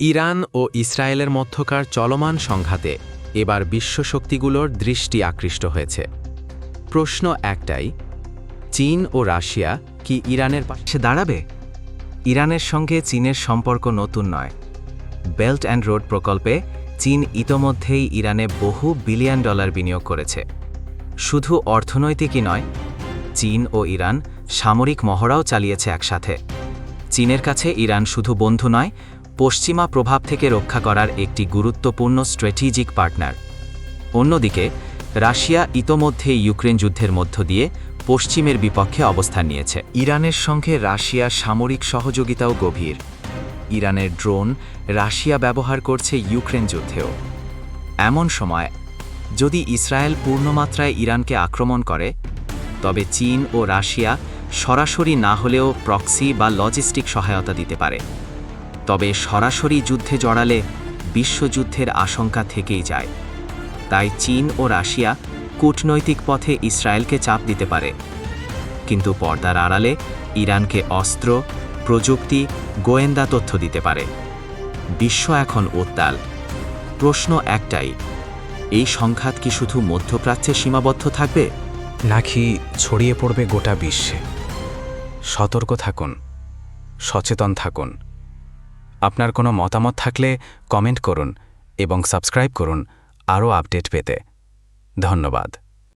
Iran ও ইসরায়েলের মধ্যকার চলমান সংঘাতে এবার বিশ্বশক্তিগুলোর দৃষ্টি আকৃষ্ট হয়েছে। প্রশ্ন একটাই, চীন ও রাশিয়া কি ইরানের পাশে দাঁড়াবে? ইরানের সঙ্গে চীনের সম্পর্ক নতুন নয়। বেল্ট অ্যান্ড রোড প্রকল্পে চীন ইতোমধ্যেই ইরানে বহু বিলিয়ন ডলার বিনিয়োগ করেছে। শুধু অর্থনৈতিকই নয়, চীন ও ইরান সামরিক মহড়াও চালিয়েছে একসাথে। চীনের কাছে ইরান শুধু বন্ধু নয় পশ্চিমা প্রভাব থেকে রক্ষা করার একটি গুরুত্বপূর্ণ স্ট্র্যাটেজিক পার্টনার। অন্যদিকে, রাশিয়া ইতোমধ্যে ইউক্রেন যুদ্ধের মধ্য দিয়ে পশ্চিমের বিপক্ষে অবস্থান নিয়েছে। ইরানের সঙ্গে রাশিয়ার সামরিক সহযোগিতাও গভীর। ইরানের ড্রোন রাশিয়া ব্যবহার করছে ইউক্রেন যুদ্ধেও। এমন সময়, যদি ইসরায়েল পূর্ণমাত্রায় ইরানকে আক্রমণ করে, তবে চীন ও রাশিয়া সরাসরি না হলেও প্রক্সি বা লজিস্টিক সহায়তা দিতে পারে। তবে সরাসরি যুদ্ধে জড়ালে বিশ্বযুদ্ধের আশঙ্কা থেকেই যায়। তাই চীন ও রাশিয়া কূটনৈতিক পথে ইসরায়েলকে চাপ দিতে পারে। কিন্তু পর্দার আড়ালে ইরানকে অস্ত্র, প্রযুক্তি, গোয়েন্দা তথ্য দিতে পারে। বিশ্ব এখন উত্তাল। প্রশ্ন একটাই, এই সংঘাত কি শুধু মধ্যপ্রাচ্যে সীমাবদ্ধ থাকবে? নাকি ছড়িয়ে পড়বে গোটা বিশ্বে? সতর্ক থাকুন, সচেতন থাকুন। আপনার কোনো মতামত থাকলে কমেন্ট করুন এবং সাবস্ক্রাইব করুন আরও আপডেট পেতে। ধন্যবাদ।